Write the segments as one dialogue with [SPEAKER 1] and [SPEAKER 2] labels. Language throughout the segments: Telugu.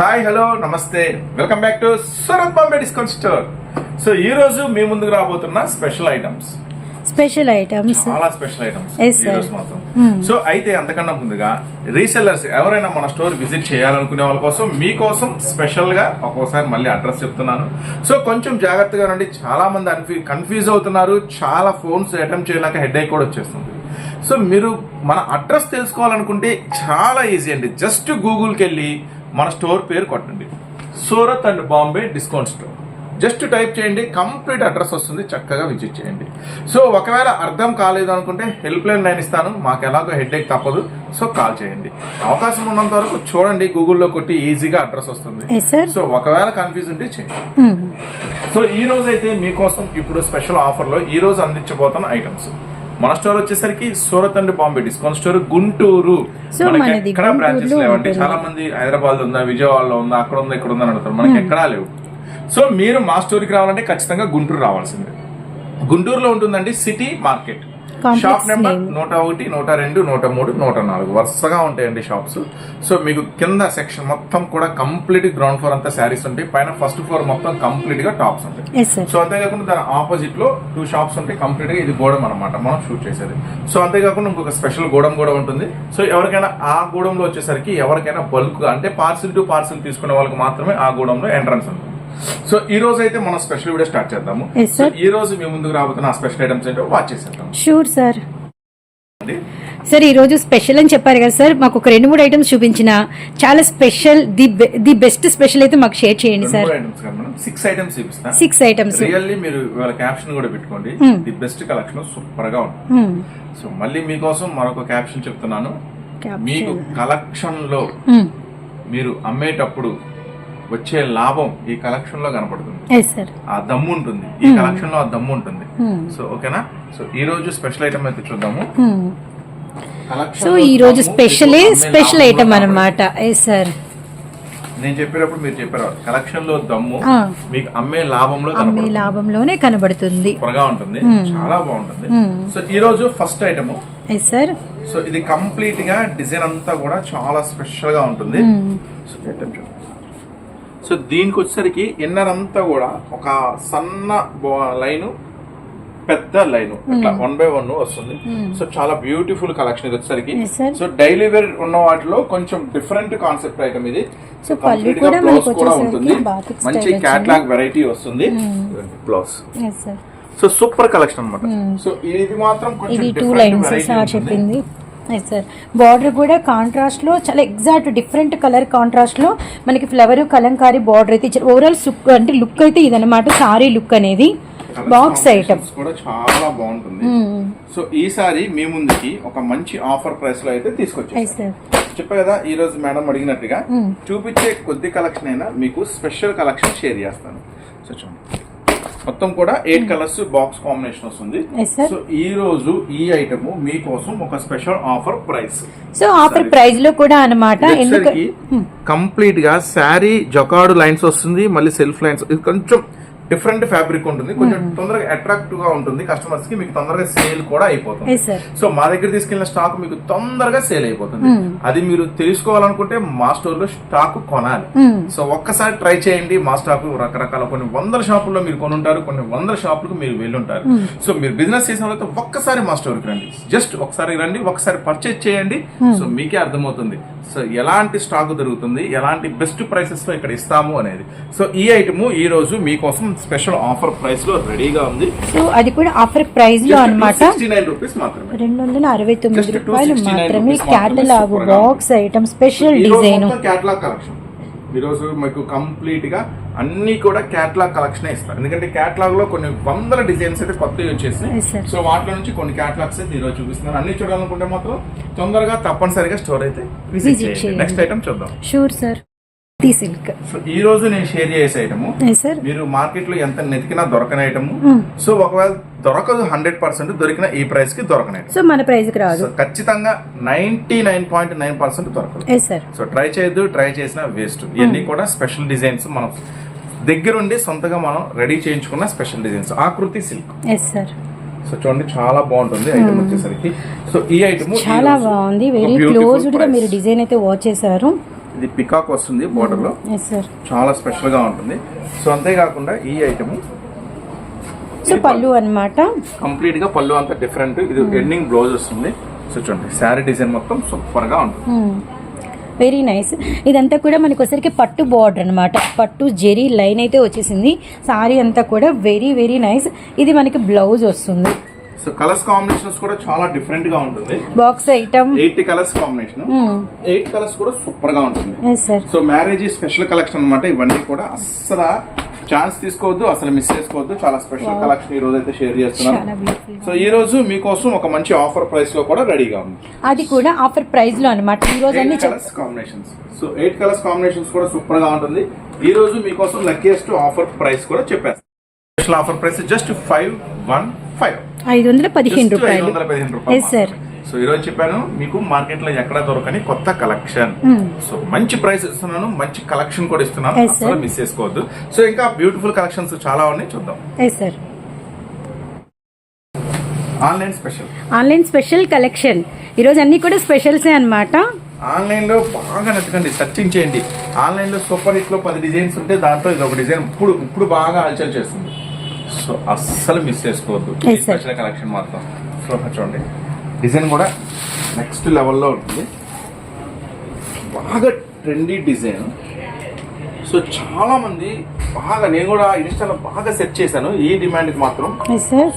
[SPEAKER 1] Hi hello namaste. Welcome back to Surat Bombay discount store so ఈ రోజు మీ ముందుకు రాబోతున్న స్పెషల్ ఐటమ్స్
[SPEAKER 2] స్పెషల్ ఐటమ్స్
[SPEAKER 1] చాలా స్పెషల్ ఐటమ్స్
[SPEAKER 2] Yes,
[SPEAKER 1] ఈ
[SPEAKER 2] sir.
[SPEAKER 1] రోజు మాత్రం సో అయితే అంతకన్నా ముందుగా రీసెల్లర్స్ ఎవరైనా మన స్టోర్ విజిట్ చేయాలనుకునే వాళ్ళ కోసం మీకోసం స్పెషల్గా ఒక్కోసారి మళ్ళీ అడ్రస్ చెప్తున్నాను. సో కొంచెం జాగ్రత్తగా రండి. చాలా మంది కన్ఫ్యూజ్ అవుతున్నారు. చాలా ఫోన్స్ అటెంప్ట్ చేయలేక హెడ్ కూడా వచ్చేస్తుంది. సో మీరు మన అడ్రస్ తెలుసుకోవాలనుకుంటే చాలా ఈజీ అండి. జస్ట్ గూగుల్కి వెళ్ళి మన స్టోర్ పేరు కొట్టండి. Surat and Bombay discount store. Just type చేయండి కంప్లీట్ అడ్రస్ వస్తుంది చక్కగా విజిట్ చేయండి. సో ఒకవేళ అర్థం కాలేదు అనుకుంటే హెల్ప్ లైన్ లైన్ ఇస్తాను మాకు ఎలాగో హెడ్ ఏక్ తప్పదు సో కాల్ చేయండి. అవకాశం ఉన్నంత వరకు చూడండి గూగుల్లో కొట్టి ఈజీగా అడ్రస్ వస్తుంది. సో ఒకవేళ కన్ఫ్యూజ్ ఉంటే చేయండి. సో ఈ రోజు అయితే మీకోసం ఇప్పుడు స్పెషల్ ఆఫర్లో ఈ రోజు అందించబోతున్న ఐటమ్స్. మన స్టోర్ వచ్చేసరికి Surat and Bombay discount store Guntur. మనకి ఎక్కడ బ్రాంచెస్ లేవండి. చాలా మంది హైదరాబాద్ ఉందా విజయవాడలో ఉందా అక్కడ ఉందా ఇక్కడ ఉందా అని అడుగుతారు. మనకి ఎక్కడా లేవు. సో మీరు మా స్టోర్కి రావాలంటే ఖచ్చితంగా గుంటూరు రావాల్సిందే. గుంటూరులో ఉంటుందండి సిటీ మార్కెట్. Shop number. నూట ఒకటి నూట రెండు నూట మూడు నూట నాలుగు. వరుసగా ఉంటాయండి షాప్స్ సో మీకు కింద సెక్షన్ మొత్తం కూడా కంప్లీట్ గ్రౌండ్ ఫ్లోర్ అంతా శారీస్ ఉంటాయి. పైన ఫస్ట్ ఫ్లోర్ మొత్తం కంప్లీట్గా టాప్స్ ఉంటాయి. సో అంతేకాకుండా దాని ఆపోజిట్లో టూ షాప్స్ ఉంటాయి. కంప్లీట్గా ఇది గోడం అనమాట మనం షూట్ చేసేది. సో అంతేకాకుండా ఇంకొక స్పెషల్ గోడం కూడా ఉంటుంది. సో ఎవరికైనా ఆ గూడెంలో వచ్చేసరికి ఎవరికైనా బల్క్ అంటే పార్సిల్ టు పార్సిల్ తీసుకునే వాళ్ళకి మాత్రమే ఆ గూడెంలో ఎంట్రన్స్ ఉంటుంది. సో ఈ రోజు అయితే మనం స్పెషల్ వీడియో స్టార్ట్ చేద్దాము. ఈ రోజు మీ ముందుకు రాబోతున్న స్పెషల్ ఐటమ్స్ ఏంటో వాచ్ చేసేద్దాం.
[SPEAKER 2] షూర్ సార్ సార్ ఈ రోజు స్పెషల్ అని చెప్పారు కదా సార్ మాకు ఒక రెండు మూడు ఐటమ్స్ చూపించిన చాలా special the the best special అయితే మాకు షేర్ చేయండి సార్
[SPEAKER 1] సిక్స్ ఐటమ్స్ చూపిస్తా.
[SPEAKER 2] సిక్స్ ఐటమ్స్
[SPEAKER 1] రియల్లీ మీరు ఇవాళ క్యాప్షన్ కూడా పెట్టుకోండి.
[SPEAKER 2] Hmm.
[SPEAKER 1] ది బెస్ట్ కలెక్షన్ సూపర్గా ఉంటుంది. సో మళ్ళీ మీకోసం మరొక క్యాప్షన్ చెప్తున్నాను. మీకు కలెక్షన్లో మీరు అమ్మేటప్పుడు వచ్చే లాభం ఈ కలెక్షన్లో కనపడుతుంది ఆ దమ్ము ఉంటుంది. ఈ కలెక్షన్లో ఆ దమ్ము ఉంటుంది. సో ఓకేనా సో ఈ రోజు స్పెషల్ ఐటమ్ అయితే చూద్దాము.
[SPEAKER 2] సో
[SPEAKER 1] లో
[SPEAKER 2] ఈ రోజు స్పెషలే స్పెషల్ ఐటమ్. అనమాట సార్
[SPEAKER 1] నేను చెప్పేటప్పుడు మీరు చెప్పారు. కలెక్షన్లో దమ్ము. మీకు అమ్మే లాభంలో
[SPEAKER 2] అమ్మే లాభంలోనే కనబడుతుంది.
[SPEAKER 1] సూపర్గా ఉంటుంది. చాలా బాగుంటుంది.
[SPEAKER 2] Hmm.
[SPEAKER 1] సో ఈ రోజు ఫస్ట్ ఐటమ్
[SPEAKER 2] సార్
[SPEAKER 1] సో ఇది కంప్లీట్గా డిజైన్ అంతా కూడా చాలా స్పెషల్గా ఉంటుంది.
[SPEAKER 2] Hmm.
[SPEAKER 1] సో చూడండి. సో దీనికి వచ్చేసరికి ఇన్నర్ అంతా కూడా ఒక సన్న లైన్ పెద్ద లైన్. ఇట్లా వన్ బై వన్ వస్తుంది. సో చాలా బ్యూటిఫుల్ కలెక్షన్ ఇది వచ్చేసరికి. సో డైలీ వేర్ ఉన్న వాటిలో కొంచెం డిఫరెంట్ కాన్సెప్ట్ ఐటమ్ ఇది. గా
[SPEAKER 2] కూడా
[SPEAKER 1] ఉంటుంది. మంచి. క్యాట్లాగ్ వెరైటీ వస్తుంది. Blouse
[SPEAKER 2] sir
[SPEAKER 1] so super collection అన్నమాట. సో ఇది మాత్రం కొంచెం
[SPEAKER 2] ఇది టూ ఎస్ సార్ బార్డర్ కూడా కాంట్రాస్ట్లో చాలా ఎగ్జాక్ట్ డిఫరెంట్ కలర్ కాంట్రాస్ట్లో మనకి ఫ్లవర్ కలంకారీ బార్డర్ అయితే ఇచ్చారు. ఓవరాల్ అంటే లుక్ అయితే ఇదన్నమాట సారీ లుక్ అనేది. బాక్స్ ఐటమ్
[SPEAKER 1] కూడా చాలా బాగుంటుంది. సో ఈసారి మీ ముందుకి ఒక మంచి ఆఫర్ ప్రైస్లో అయితే
[SPEAKER 2] సార్
[SPEAKER 1] చెప్పా కదా ఈ రోజు మేడం అడిగినట్టుగా చూపించే కొద్ది కలెక్షన్ అయినా మీకు స్పెషల్ కలెక్షన్ షేర్ చేస్తాను. సో చూడండి. మొత్తం కూడా ఎయిట్ కలర్స్ బాక్స్ కాంబినేషన్ వస్తుంది. సో ఈ రోజు ఈ ఐటమ్ మీకోసం ఒక special offer price.
[SPEAKER 2] So offer ప్రైస్లో కూడా అన్నమాట. ఎందుకంటే
[SPEAKER 1] కంప్లీట్గా శారీ జొకాడు లైన్స్ వస్తుంది. మళ్ళీ సెల్ఫ్ లైన్స్. ఇది కొంచెం డిఫరెంట్ ఫ్యాబ్రిక్ ఉంటుంది. కొంచెం తొందరగా అట్రాక్టివ్గా ఉంటుంది. కస్టమర్స్కి మీకు తొందరగా సేల్ కూడా అయిపోతుంది. సో మా దగ్గర తీసుకెళ్ళిన స్టాక్ మీకు తొందరగా సేల్ అయిపోతుంది. అది మీరు తెలుసుకోవాలనుకుంటే మా స్టోర్లో స్టాక్ కొనాలి. సో ఒక్కసారి ట్రై చేయండి. మా స్టాక్ రకరకాల కొన్ని వందల షాపుల్లో మీరు కొనుంటారు. కొన్ని వందల షాపులకు మీరు వెళ్ళుంటారు. సో మీరు బిజినెస్ చేసిన వాళ్ళతో ఒక్కసారి మా స్టోర్కి రండి. జస్ట్ ఒకసారి రండి. ఒకసారి పర్చేజ్ చేయండి. సో మీకే అర్థమవుతుంది. సో ఎలాంటి స్టాక్ దొరుకుతుంది? ఎలాంటి బెస్ట్ ప్రైసెస్లో ఇక్కడ ఇస్తాము అనేది. సో ఈ ఐటమ్ ఈ రోజు మీకోసం స్పెషల్ ఆఫర్ ప్రైస్లో రెడీగా ఉంది.
[SPEAKER 2] సో అది కూడా ఆఫర్
[SPEAKER 1] ప్రైస్లో మాత్రమే.
[SPEAKER 2] రెండు వందల అరవై తొమ్మిది రూపాయలు
[SPEAKER 1] 269
[SPEAKER 2] మాత్రమే catalogue box item special design
[SPEAKER 1] catalogue collection ఈ రోజు మీకు కంప్లీట్గా అన్ని కూడా క్యాటలాగ్ కలెక్షన్ ఇస్తారు. ఎందుకంటే క్యాటలాగ్లో కొన్ని వందల డిజైన్స్ అయితే కొత్తవి. వచ్చేసినాయి. సో వాటిలో నుంచి కొన్ని క్యాటలాగ్స్ అయితే ఈ రోజు చూపిస్తున్నారు. అన్ని చూడాలనుకుంటే మాత్రం తొందరగా తప్పనిసరిగా స్టోర్ అయితే విజిట్ చేయండి. నెక్స్ట్ ఐటమ్ చూద్దాం.
[SPEAKER 2] Sure sir tea silk.
[SPEAKER 1] So ఈ రోజు నేను షేర్ చేసే ఐటమ్
[SPEAKER 2] సార్
[SPEAKER 1] మీరు మార్కెట్లో ఎంత నెతికినా దొరకని ఐటమ్ సో ఒకవేళ దొరకదు హండ్రెడ్ పర్సెంట్ దొరికిన ఈ ప్రైస్కి దొరకని.
[SPEAKER 2] సో మన ప్రైస్కి రాదు.
[SPEAKER 1] ఖచ్చితంగా ninety nine point nine percent దొరకదు సో ట్రై చేయొద్దు ట్రై చేసిన వేస్ట్ ఇవన్నీ కూడా స్పెషల్ డిజైన్స్ మనం దగ్గరుండి సొంతగా మనం రెడీ చేయించుకున్న స్పెషల్ డిజైన్స్ ఆకృతి సిల్క్.
[SPEAKER 2] ఎస్ సార్
[SPEAKER 1] సో చూడండి చాలా బాగుంటుంది ఐటమ్ వచ్చేసరికి. సో ఈ ఐటమ్
[SPEAKER 2] చాలా బాగుంది. వెరీ క్లోజ్డ్గా మీరు డిజైన్ అయితే వాచ్ చేశారు.
[SPEAKER 1] ఇది పికాక్ వస్తుంది బోర్డర్లో.
[SPEAKER 2] ఎస్ సార్
[SPEAKER 1] చాలా స్పెషల్గా ఉంటుంది. సో అంతేకాకుండా ఈ ఐటమ్
[SPEAKER 2] సో పళ్ళు అన్నమాట.
[SPEAKER 1] కంప్లీట్గా పళ్ళు అంతా డిఫరెంట్ ఇది ఎండింగ్ బ్లౌజ్ వస్తుంది. సో చూడండి. శారీ డిజైన్ మొత్తం సూపర్గా ఉంటుంది.
[SPEAKER 2] వెరీ నైస్ ఇదంతా కూడా మనకి వచ్చరికి పట్టు బార్డర్ అన్నమాట. పట్టు జెరీ లైన్ అయితే వచ్చేసింది. సారీ అంతా కూడా వెరీ వెరీ నైస్ ఇది మనకి బ్లౌజ్ వస్తుంది.
[SPEAKER 1] సో కలర్స్ కాంబినేషన్స్ కూడా చాలా డిఫరెంట్గా ఉంటుంది.
[SPEAKER 2] Box item.
[SPEAKER 1] Eight colours combination eight colours కూడా సూపర్గా ఉంటుంది. సో మ్యారేజ్ స్పెషల్ కలెక్షన్ అన్నమాట. ఇవన్నీ కూడా అస్సలు ఛాన్స్ తీసుకోవద్దు అసలు మిస్ చేసుకోవద్దు. చాలా స్పెషల్ కలెక్షన్ ఈ రోజు అయితే షేర్ చేస్తున్నాను సో ఈ రోజు మీకోసం ఒక మంచి ఆఫర్ ప్రైస్లో కూడా రెడీగా ఉంది.
[SPEAKER 2] అది కూడా ఆఫర్ ప్రైస్లో అనమాట ఈ రోజు అన్ని
[SPEAKER 1] colours combinations so eight colours combinations కూడా సూపర్గా ఉంటుంది. ఈ రోజు మీకోసం లక్కీయెస్ట్ ఆఫర్ ప్రైస్ కూడా చెప్పేస్తాను special offer price just five one five
[SPEAKER 2] ఐదు వందల పదిహేను రూపాయలు. ఎస్ సార్
[SPEAKER 1] సో ఈ రోజు చెప్పాను మీకు మార్కెట్లో ఎక్కడ దొరకని కొత్త కలెక్షన్. సో మంచి ప్రైస్ ఇస్తున్నాను మంచి కలెక్షన్ కూడా ఇస్తున్నాను. అసలు మిస్ చేసుకోవద్దు. సో ఇంకా బ్యూటిఫుల్ కలెక్షన్స్ చాలా ఉన్నాయి చూద్దాం.
[SPEAKER 2] Sir
[SPEAKER 1] online special.
[SPEAKER 2] Online special collection. ఈరోజు అన్ని కూడా స్పెషల్సే అన్నమాట.
[SPEAKER 1] ఆన్లైన్లో బాగా నచ్చకండి సర్చింగ్ చేయండి. ఆన్లైన్లో సూపర్ హిట్లో పది డిజైన్స్ ఉంటే దాంట్లో ఇది ఒక డిజైన్. ఇప్పుడు ఇప్పుడు బాగా హల్చల్ చేస్తుంది. సో అస్సలు మిస్ చేసుకోవద్దు. స్పెషల్ కలెక్షన్ మాత్రం. సో చూడండి. డిజైన్ కూడా నెక్స్ట్ లెవెల్లో ఉంటుంది బాగా ట్రెండీ డిజైన్ సో చాలా మంది బాగా నేను కూడా ఇన్స్టాలో బాగా సెర్చ్ చేశాను. ఈ డిమాండ్ మాత్రం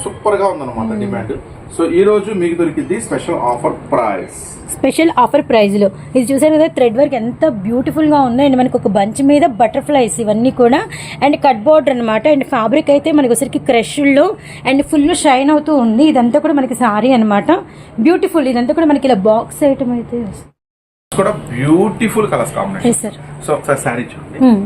[SPEAKER 1] సూపర్గా ఉందన్నమాట డిమాండ్ సో ఈ రోజు మీకు దొరికింది special offer price
[SPEAKER 2] special offer ప్రైస్లో. ఇది చూసారు కదా థ్రెడ్ వర్క్ ఎంత బ్యూటిఫుల్గా ఉందో. అండ్ మనకి ఒక బంచ్ మీద బటర్ఫ్లైస్ ఇవన్నీ కూడా. అండ్ కట్ బోర్డర్ అనమాట అండ్ ఫ్యాబ్రిక్ అయితే మనకి వచ్చరికి క్రష్లో అండ్ ఫుల్ షైన్ అవుతూ ఉంది. ఇదంతా కూడా మనకి సారీ అన్నమాట. బ్యూటిఫుల్ ఇదంతా కూడా మనకి ఇలా బాక్స్ ఐటమ్ అయితే.
[SPEAKER 1] కూడా బ్యూటిఫుల్ కలర్స్ కాంబినేషన్ సో ఒకసారి చూడండి.
[SPEAKER 2] Hmm.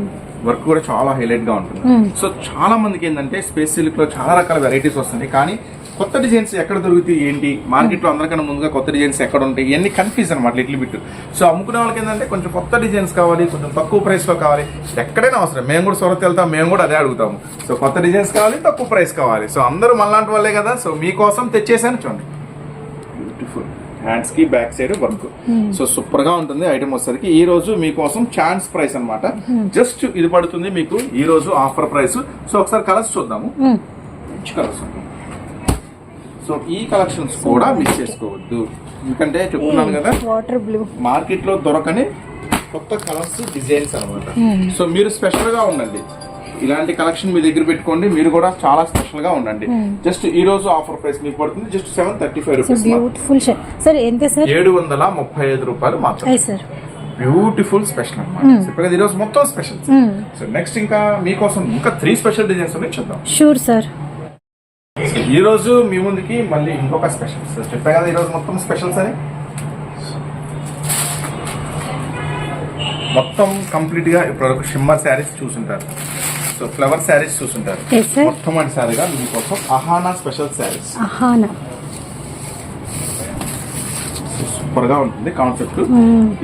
[SPEAKER 1] వర్క్ కూడా చాలా హైలైట్గా ఉంటుంది.
[SPEAKER 2] Hmm.
[SPEAKER 1] సో చాలా మందికి ఏంటంటే స్పేస్ సిల్క్లో చాలా రకాల వెరైటీస్ వస్తున్నాయి. కానీ కొత్త డిజైన్స్ ఎక్కడ దొరుకుతాయి ఏంటి? మార్కెట్లో అందరికన్నా ముందుగా కొత్త డిజైన్స్ ఎక్కడ ఉంటాయి? ఇవన్నీ కన్ఫ్యూజ్ అనమాట లిటిల్ బిట్ సో అమ్ముకునే వాళ్ళకి ఏంటంటే కొంచెం కొత్త డిజైన్స్ కావాలి కొంచెం తక్కువ ప్రైస్లో కావాలి. ఎక్కడైనా అవసరం. మేము కూడా సొరత్ వెళ్తాం మేము కూడా అదే అడుగుతాము. సో కొత్త డిజైన్స్ కావాలి తక్కువ ప్రైస్ కావాలి. సో అందరూ మనలాంటి వాళ్ళే కదా. సో మీకోసం తెచ్చేసాను చూడండి. బ్యూటిఫుల్ హ్యాండ్స్కి బ్యాక్ సైడ్ వర్క్ సో సూపర్గా ఉంటుంది ఐటమ్ వచ్చేసరికి. ఈ రోజు మీకోసం ఛాన్స్ ప్రైస్ అన్నమాట. జస్ట్ ఇది పడుతుంది మీకు ఈ రోజు ఆఫర్ ప్రైస్ సో ఒకసారి కలర్స్ చూద్దాము. మంచి కలర్స్ ఉంటాయి సో ఈ కలెక్షన్స్ కూడా మిస్ చేసుకోవద్దు. ఎందుకంటే చెప్తున్నాను కదా
[SPEAKER 2] వాటర్ బ్లూ
[SPEAKER 1] మార్కెట్లో దొరకని కొత్త కలర్స్ డిజైన్స్ అన్నమాట. సో మీరు స్పెషల్గా ఉండండి. ఇలాంటి కలెక్షన్ మీ దగ్గర పెట్టుకోండి. మీరు కూడా చాలా స్పెషల్గా ఉండండి. జస్ట్ ఈ రోజు ఆఫర్ ప్రైస్ మీకు పడుతుంది. Just seven thirty five rupees
[SPEAKER 2] beautiful sir ఎంత సార్
[SPEAKER 1] ఏడు వందల ముప్పై ఐదు రూపాయలు మాత్రం
[SPEAKER 2] ఎస్ సార్
[SPEAKER 1] బ్యూటిఫుల్ స్పెషల్ అనమాట ఈ రోజు మొత్తం స్పెషల్ సో నెక్స్ట్ ఇంకా మీకోసం ఇంకా త్రీ స్పెషల్ డిజైన్స్ ఉన్నాయి. చూద్దాం.
[SPEAKER 2] షూర్ సార్
[SPEAKER 1] ఈ రోజు మీ ముందుకి మళ్ళీ ఇంకొక స్పెషల్ చెప్పా కదా ఈ రోజు మొత్తం స్పెషల్స్ అని మొత్తం కంప్లీట్గా ఇప్పుడు షిమ్మర్ శారీస్ చూసుంటారు. సో ఫ్లవర్ శారీస్ చూసుంటారు. మొట్టమొదటిసారిగా మీకోసం అహానా స్పెషల్ శారీస్.
[SPEAKER 2] అహానా.
[SPEAKER 1] సూపర్గా ఉంటుంది కాన్సెప్ట్.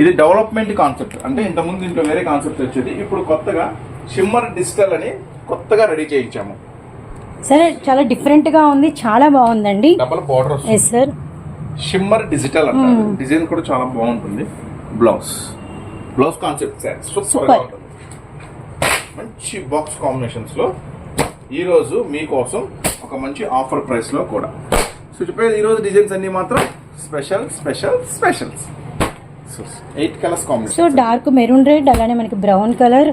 [SPEAKER 1] ఇది డెవలప్మెంట్ కాన్సెప్ట్. అంటే ఇంతకుముందు దీంట్లో వేరే కాన్సెప్ట్ వచ్చేది. ఇప్పుడు కొత్తగా షిమ్మర్ డిజిటల్ అని కొత్తగా రెడీ చేయించాము.
[SPEAKER 2] సరే చాలా డిఫరెంట్గా ఉంది. చాలా బాగుందండి.
[SPEAKER 1] Double border
[SPEAKER 2] sir
[SPEAKER 1] shimmer digital అంటారు. డిజైన్ కూడా చాలా బాగుంటుంది. Blouse. Blouse concept saris. Super. గా. ఉంటుంది. మంచి బాక్స్ కాంబినేషన్స్లో ఈ రోజు మీకోసం ఒక మంచి ఆఫర్ ప్రైస్లో కూడా. సో చెప్పేది ఈ రోజు డిజైన్స్ అన్ని మాత్రం special special specials eight colours
[SPEAKER 2] so
[SPEAKER 1] combination
[SPEAKER 2] dark maroon red అలానే మనకి బ్రౌన్ కలర్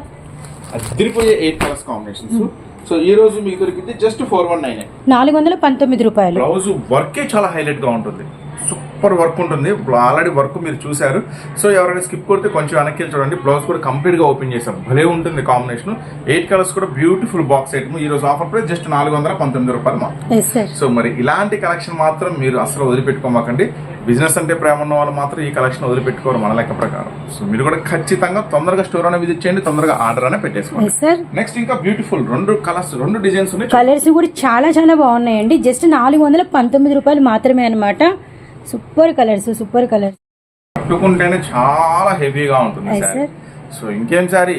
[SPEAKER 1] అదిరిపోయే ఎయిట్ కలర్స్ కాంబినేషన్స్ సో ఈ రోజు మీకు దొరికింది జస్ట్ ఫోర్ వన్ నైన్
[SPEAKER 2] నాలుగు వందల పంతొమ్మిది రూపాయలు.
[SPEAKER 1] బ్లౌజ్ వర్కే చాలా హైలైట్గా ఉంటుంది. సూపర్ వర్క్ ఉంటుంది. ఆల్రెడీ వర్క్ మీరు చూశారు. సో ఎవరైనా స్కిప్ కొడితే కొంచెం వెనక్కి చూడండి. బ్లౌజ్ కూడా కంప్లీట్గా ఓపెన్ చేసాం భలే ఉంటుంది కాంబినేషన్. ఎయిట్ కలర్స్ కూడా బ్యూటిఫుల్ బాక్స్ ఐటమ్. ఈ రోజు ఆఫర్ ప్రైస్ జస్ట్ నాలుగు వందల పంతొమ్మిది రూపాయలు మాత్రం సో మరి ఇలాంటి కలెక్షన్ మాత్రం మీరు అసలు వదిలిపెట్టుకోమాకండి. బిజినెస్ అంటే ప్రేమ ఉన్న వాళ్ళు మాత్రం ఈ కలెక్షన్ వదిలిపెట్టుకోరు మన లెక్క ప్రకారం. సో మీరు కూడా ఖచ్చితంగా తొందరగా స్టోర్ అనే విజిట్ చేయండి. తొందరగా ఆర్డర్ అనే పెట్టేసుకోండి. నెక్స్ట్ ఇంకా బ్యూటిఫుల్ రెండు కలర్స్ రెండు డిజైన్స్ ఉన్నాయి.
[SPEAKER 2] కలర్స్ కూడా చాలా చాలా బాగున్నాయండి. జస్ట్ నాలుగు వందల పంతొమ్మిది రూపాయలు మాత్రమే అనమాట సూపర్ కలర్స్ సూపర్ కలర్స్.
[SPEAKER 1] పట్టుకుంటేనే చాలా హెవీగా ఉంటుంది. సో ఇంకేం sari?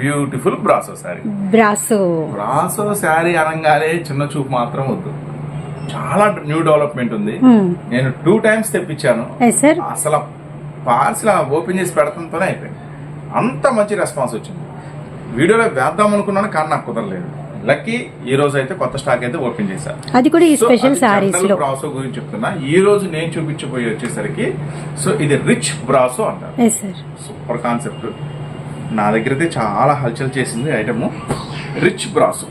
[SPEAKER 1] Beautiful brasso sari.
[SPEAKER 2] Brasso
[SPEAKER 1] brasso sari అనగానే చిన్న చూపు మాత్రం వద్దు. చాలా న్యూ డెవలప్మెంట్ ఉంది. నేను టూ టైమ్స్ తెప్పించాను.
[SPEAKER 2] సార్
[SPEAKER 1] అసలు పార్సిల్ ఓపెన్ చేసి పెడతంతోనే అయిపోయింది. అంత మంచి రెస్పాన్స్ వచ్చింది. వీడియోలో వేద్దాం అనుకున్నాను కానీ నాకు కుదరలేదు. లక్కీ ఈ రోజు అయితే కొత్త స్టాక్ అయితే ఓపెన్ చేశాను
[SPEAKER 2] అది కూడా ఈ స్పెషల్ సారీస్లో.
[SPEAKER 1] బ్రాసో గురించి చెప్తున్నా. ఈ రోజు నేను చూపించబోయే వచ్చేసరికి సో ఇది రిచ్ బ్రాసో అంటారు. సూపర్ కాన్సెప్ట్ నా దగ్గర అయితే చాలా హల్చల్ చేసింది item. Rich brasso.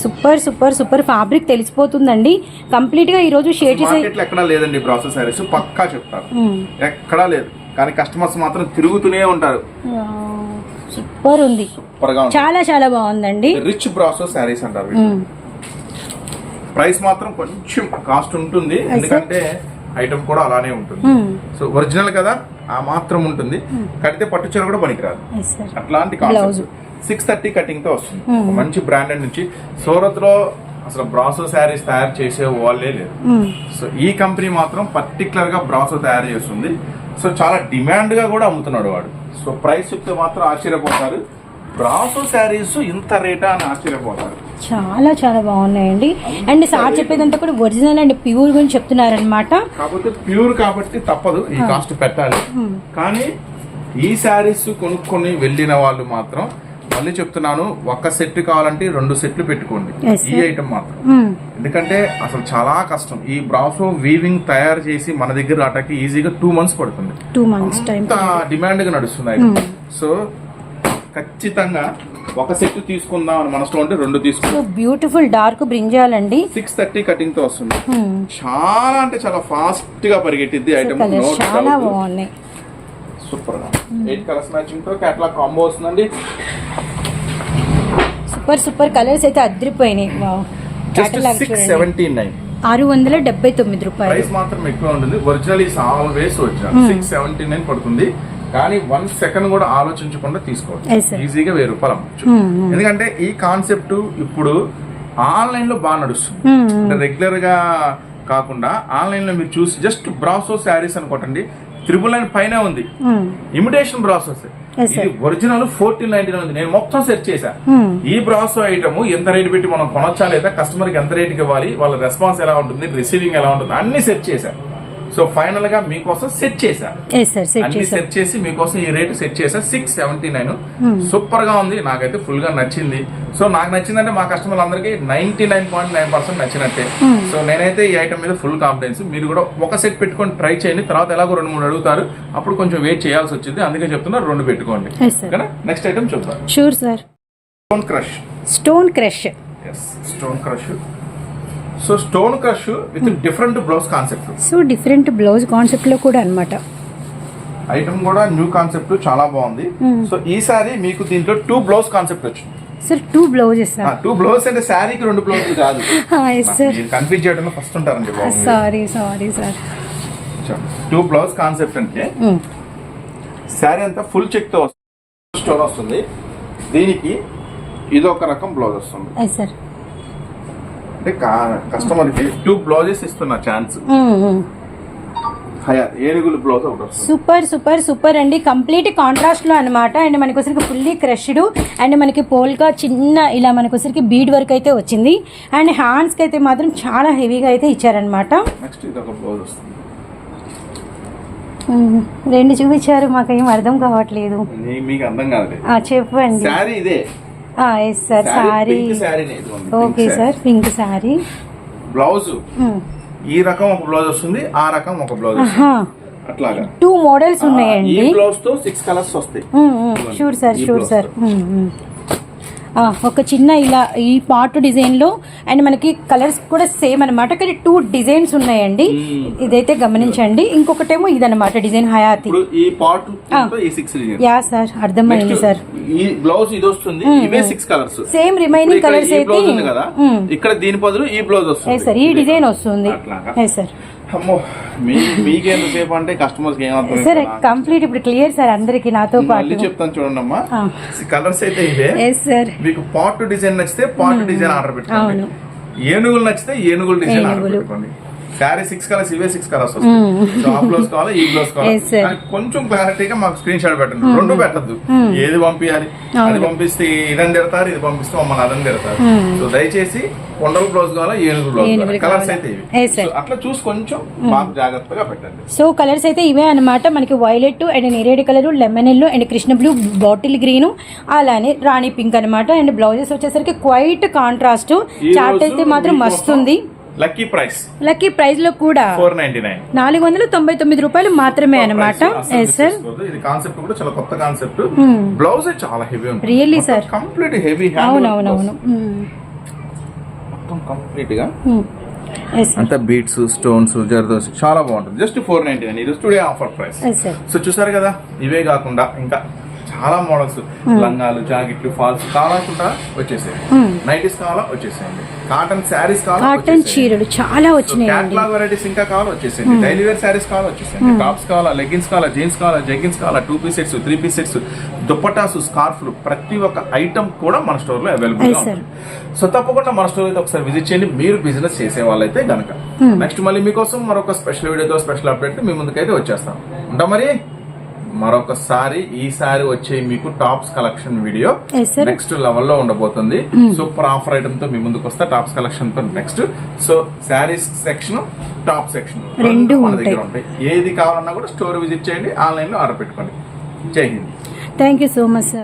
[SPEAKER 2] Super super super. Fabric తెలిసిపోతుందండి. కంప్లీట్గా ఈ రోజు షేడ్ చేసే
[SPEAKER 1] మార్కెట్లో ఎక్కడా లేదండి బ్రాసో సారీస్. పక్కా చెప్తారు
[SPEAKER 2] మ్మ్.
[SPEAKER 1] ఎక్కడా లేదు. కానీ కస్టమర్స్ మాత్రం తిరుగుతూనే ఉంటారు.
[SPEAKER 2] సూపర్ ఉంది.
[SPEAKER 1] సూపర్గా ఉంటుంది
[SPEAKER 2] చాలా చాలా బాగుందండి.
[SPEAKER 1] రిచ్ బ్రాసో శారీస్ అంటారు. ప్రైస్ మాత్రం కొంచెం కాస్ట్ ఉంటుంది. ఎందుకంటే ఐటమ్ కూడా అలానే ఉంటుంది. సో ఒరిజినల్ కదా ఆ మాత్రం ఉంటుంది. కడితే పట్టు చీర కూడా పనికిరాదు. అట్లాంటి సిక్స్ థర్టీ కటింగ్తో వస్తుంది. మంచి బ్రాండెడ్ నుంచి. సూరత్లో అసలు బ్రాసో శారీస్ తయారు చేసే వాళ్ళే లేదు. సో ఈ కంపెనీ మాత్రం పర్టికులర్గా బ్రాసో తయారు చేస్తుంది. సో చాలా డిమాండ్గా కూడా అమ్ముతున్నాడు వాడు. సో ప్రైస్ చెప్తే మాత్రం ఆశ్చర్యపోతారు. బ్రాసో శారీస్ ఇంత రేటా అని ఆశ్చర్యపోతారు.
[SPEAKER 2] చాలా చాలా బాగున్నాయండి. అండ్ సార్ చెప్పేదంతా కూడా ఒరిజినల్ అండ్ ప్యూర్ గురించి చెప్తున్నారనమాట
[SPEAKER 1] కాకపోతే ప్యూర్ కాబట్టి తప్పదు ఈ కాస్ట్ పెట్టాలి. కానీ ఈ శారీస్ కొనుక్కొని వెళ్ళిన వాళ్ళు మాత్రం మళ్ళీ చెప్తున్నాను ఒక సెట్ కావాలంటే రెండు సెట్లు పెట్టుకోండి. ఈ. ఐటమ్ మాత్రం. ఎందుకంటే అసలు చాలా కష్టం. ఈ బ్రాసో వీవింగ్ తయారు చేసి మన దగ్గర రావటానికి ఈజీగా టూ మంత్స్ పడుతుంది.
[SPEAKER 2] టూ మంత్స్
[SPEAKER 1] డిమాండ్గా నడుస్తుంది. సో ఖచ్చితంగా ఒక సెట్ తీసుకుందాం అని మనసులో ఉంటే రెండు తీసుకుందాం.
[SPEAKER 2] బ్యూటిఫుల్ డార్క్ బ్రింజాలండి
[SPEAKER 1] సిక్స్ థర్టీ కటింగ్తో వస్తుంది. చాలా అంటే చాలా ఫాస్ట్గా పరిగెట్టిద్ది ఐటమ్
[SPEAKER 2] చాలా బాగున్నాయి.
[SPEAKER 1] సూపర్గా ఎయిట్ కలర్స్ మ్యాచింగ్తో కేటలాగ్ కాంబో వస్తుందండి.
[SPEAKER 2] సూపర్ సూపర్ కలర్స్ అయితే అదిరిపోయినాయి వావ్. ఆరు వందల డెబ్బై తొమ్మిది రూపాయలు.
[SPEAKER 1] ప్రైస్ మాత్రం ఎక్కువ ఉంటుంది. Original is always original. Six seventy nine పడుతుంది. కానీ వన్ సెకండ్ కూడా ఆలోచించకుండా తీసుకోవచ్చు. ఈజీగా వెయ్యి రూపాయలు అమ్మచ్చు.
[SPEAKER 2] Hmm, hmm.
[SPEAKER 1] ఎందుకంటే ఈ కాన్సెప్ట్ ఇప్పుడు ఆన్లైన్లో బాగా నడుస్తుంది.
[SPEAKER 2] Hmm,
[SPEAKER 1] రెగ్యులర్గా కాకుండా ఆన్లైన్లో మీరు చూసి జస్ట్ బ్రాసో శారీస్ అనుకోటండి. త్రిబుల్ నైన్ పైన ఉంది. Imitation brassos. ఇది ఒరిజినల్ ఫోర్టీన్ నైన్టీ ఉంది. నేను మొత్తం సెర్చ్ చేశా.
[SPEAKER 2] మ్మ్.
[SPEAKER 1] ఈ బ్రాసో ఐటమ్ ఎంత రేట్ పెట్టి మనం కొనొచ్చా లేదా కస్టమర్కి ఎంత రేట్ ఇవ్వాలి వాళ్ళ రెస్పాన్స్ ఎలా ఉంటుంది రిసీవింగ్ ఎలా ఉంటుంది అన్ని సెట్ చేశా. సో ఫైనల్గా మీకోసం సెట్ చేశా. అన్ని సెట్ చేసి మీకోసం ఈ రేట్ సెట్ చేసా సిక్స్ సెవెంటీ నైన్ సూపర్గా ఉంది నాకైతే ఫుల్గా నచ్చింది. సో నాకు నచ్చిందంటే మా కస్టమర్ అందరికి ninety nine point nine percent నచ్చినట్టే సో నేనైతే ఈ ఐటమ్ మీద ఫుల్ కాన్ఫిడెన్స్ మీరు కూడా ఒక సెట్ పెట్టుకొని ట్రై చేయండి తర్వాత ఎలాగో రెండు మూడు అడుగుతారు. అప్పుడు కొంచెం వెయిట్ చేయాల్సి వచ్చింది. అందుకే చెప్తున్నా రెండు పెట్టుకోండి. నెక్స్ట్ ఐటమ్ చూద్దాం.
[SPEAKER 2] Sure sir
[SPEAKER 1] stone crush
[SPEAKER 2] stone crush
[SPEAKER 1] stone crush so stone crush with different blouse concept
[SPEAKER 2] so different blouse కాన్సెప్ట్లో కూడా అన్నమాట.
[SPEAKER 1] ఐటమ్ కూడా న్యూ కాన్సెప్ట్ చాలా బాగుంది. సో ఈసారి మీకు దీంట్లో టూ బ్లౌజ్ కాన్సెప్ట్ వచ్చింది.
[SPEAKER 2] Sir two blouses sir
[SPEAKER 1] two blouse అంటే శారీకి రెండు బ్లౌజులు కాదు. కన్ఫ్యూజ్ చేయడంలో ఫస్ట్ ఉంటారండి
[SPEAKER 2] sorry sorry sir
[SPEAKER 1] two blouse concept అంటే శారీ అంతా ఫుల్ చెక్తో వస్తుంది. స్టోన్ వస్తుంది. దీనికి ఇది ఒక రకం బ్లౌజ్ వస్తుంది.
[SPEAKER 2] సార్
[SPEAKER 1] అంటే కస్టమర్కి టూ బ్లౌజెస్ ఇస్తున్న ఛాన్స్ హయా ఏనుగులు బ్లౌజ్ ఒకటి వస్తుంది.
[SPEAKER 2] సూపర్ సూపర్ సూపర్ అండి. కంప్లీట్ కాంట్రాస్ట్లో అనమాట అండ్ మనకి వచ్చరికి ఫుల్లీ క్రష్డ్ అండ్ మనకి పోల్కా చిన్న ఇలా మనకి వచ్చరికి బీడ్ వర్క్ అయితే వచ్చింది. అండ్ హ్యాండ్స్కి అయితే మాత్రం చాలా హెవీగా అయితే ఇచ్చారనమాట
[SPEAKER 1] నెక్స్ట్ ఇది ఒక బ్లౌజ్ వస్తుంది.
[SPEAKER 2] రెండు చూపించారు మాకేం అర్థం కావట్లేదు.
[SPEAKER 1] మీ- మీకు అర్థం కాదు
[SPEAKER 2] ఆ, చెప్పండి.
[SPEAKER 1] ఇదే.
[SPEAKER 2] Yes sir sorry okay sir pink sari
[SPEAKER 1] blouse ఈ రకం ఒక బ్లౌజ్ వస్తుంది ఆ రకం ఒక బ్లౌజ్ అట్లాగా.
[SPEAKER 2] టూ మోడల్స్
[SPEAKER 1] ఈ
[SPEAKER 2] ఉన్నాయండి.
[SPEAKER 1] బ్లౌజ్తో సిక్స్ కలర్స్ వస్తాయి.
[SPEAKER 2] షూర్ సార్
[SPEAKER 1] ఈ
[SPEAKER 2] షూర్ సార్ ఒక చిన్న ఇలా ఈ పార్ట్ డిజైన్లో అండ్ మనకి కలర్స్ కూడా సేమ్ అన్నమాట. కానీ టూ డిజైన్స్ ఉన్నాయండి.
[SPEAKER 1] Hmm.
[SPEAKER 2] ఇదైతే గమనించండి. ఇంకొకటేమో ఇదన్నమాట డిజైన్ హయాతి
[SPEAKER 1] ఈ పార్ట్
[SPEAKER 2] యా సార్ అర్థమైంది సార్
[SPEAKER 1] ఈ బ్లౌజ్ ఇది వస్తుంది ఇవే six colours
[SPEAKER 2] same remaining colours అయితే
[SPEAKER 1] కదా ఇక్కడ దీని బదులు ఈ బ్లౌజ్ వస్తుంది.
[SPEAKER 2] సార్ ఈ డిజైన్ వస్తుంది. సార్
[SPEAKER 1] అమ్మో మీకెంతసేపు అంటే కస్టమర్స్కి ఏమర్థం
[SPEAKER 2] సార్ కంప్లీట్ ఇప్పుడు క్లియర్ సార్ అందరికి నాతో పాటు.
[SPEAKER 1] చెప్తాను చూడండి అమ్మా. కలర్స్ అయితే ఇవే.
[SPEAKER 2] సార్
[SPEAKER 1] మీకు పాట్ డిజైన్ నచ్చితే పాట్ డిజైన్ ఆర్డర్ పెట్టుకోండి. ఏనుగులు నచ్చితే ఏనుగులు డిజైన్ ఆర్డర్. పెట్టుకోండి. శారీ సిక్స్ కలర్స్ ఇవే సిక్స్ కలర్స్ వస్తాయి. సో ఆ బ్లౌజ్ కావాలా ఈ బ్లౌజ్ కావాలా. కొంచెం క్లారిటీగా మాకు స్క్రీన్ షాట్ పెట్టండి. రెండు పెట్టద్దు. ఏది పంపించాలి అది పంపిస్తే ఇదని తిడతారు ఇది పంపిస్తే మమ్మల్ని అదని తిడతారు. సో దయచేసి కొండల బ్లౌజ్ కావాలా ఏనుగు బ్లౌజ్ కలర్స్. అయితే ఇవి. అట్లా చూసి కొంచెం మాకు జాగ్రత్తగా పెట్టండి.
[SPEAKER 2] సో కలర్స్ అయితే ఇవే అన్నమాట. మనకి వైలెట్ అండ్ నేరేడు colour lemon yellow and Krishna blue bottle green అలానే రాణి పింక్ అన్నమాట. అండ్ బ్లౌజెస్ వచ్చేసరికి క్వైట్ కాంట్రాస్ట్
[SPEAKER 1] రోజు
[SPEAKER 2] అయితే మాత్రం
[SPEAKER 1] మీకోసం
[SPEAKER 2] మస్తు ఉంది
[SPEAKER 1] లక్కీ ప్రైస్
[SPEAKER 2] లక్కీ ప్రైస్లో కూడా
[SPEAKER 1] ఫోర్ నైన్టీ నైన్
[SPEAKER 2] నాలుగు వందల తొంభై తొమ్మిది రూపాయలు మాత్రమే అనమాట ఎస్ సార్
[SPEAKER 1] ఇది కాన్సెప్ట్ కూడా చాలా కొత్త కాన్సెప్ట్ బ్లౌజ్ చాలా హెవీ ఉంటుంది.
[SPEAKER 2] రియల్లీ సార్
[SPEAKER 1] కంప్లీట్ హెవీ
[SPEAKER 2] అవునవునవును.
[SPEAKER 1] మొత్తం కంప్లీట్గా.
[SPEAKER 2] ఎస్
[SPEAKER 1] అంతా బీట్స్ స్టోన్స్ జర్దోస్ చాలా బాగుంటుంది. జస్ట్ ఫోర్ నైన్టీ నైన్ ఇది టుడే ఆఫర్ ప్రైస్ సో చూసారు కదా? ఇవే కాకుండా ఇంకా చాలా మోడల్స్ లంగాలు జాకెట్లు ఫాల్స్ కావాలనుకుంటా వచ్చేసాయి. నైటీస్ కావాలా వచ్చేసేయండి. కాటన్ శారీస్ కావాలా
[SPEAKER 2] కాటన్. చీరలు చాలా వచ్చినాయండి.
[SPEAKER 1] క్యాట్లాగ్ వెరైటీస్ ఇంకా కావాలా వచ్చేసేయండి. డైలీ వేర్ శారీస్ కావాలా వచ్చేసేయండి. టాప్స్ కావాలా లెగ్గిన్స్ కావాలా జీన్స్ కావాలా జెగ్గిన్స్ కావాలా two piece sets three piece sets dupattas స్కార్ఫ్లు ప్రతి ఒక్క ఐటమ్ కూడా మన స్టోర్లో అవైలబుల్ సో తప్పకుండా మన స్టోర్ అయితే ఒకసారి విజిట్ చేయండి. మీరు బిజినెస్ చేసే వాళ్ళైతే గనక. నెక్స్ట్ మళ్ళీ మీకోసం మరొక స్పెషల్ వీడియోతో స్పెషల్ అప్డేట్ మీ ముందుకైతే వచ్చేస్తాం. ఉంటా మరి? మరొకసారి ఈసారి వచ్చే మీకు టాప్స్ కలెక్షన్ వీడియో నెక్స్ట్ లెవెల్లో ఉండబోతుంది సూపర్ ఆఫర్ ఐటమ్తో మీ ముందుకు వస్తా. Tops కలెక్షన్తో next so sarees section top section
[SPEAKER 2] రెండు
[SPEAKER 1] మన దగ్గర.
[SPEAKER 2] ఉంటాయి.
[SPEAKER 1] ఏది కావాలన్నా కూడా స్టోర్ విజిట్ చేయండి. ఆన్లైన్లో ఆర్డర్ పెట్టుకోండి. జై Hind.
[SPEAKER 2] Thank you so much sir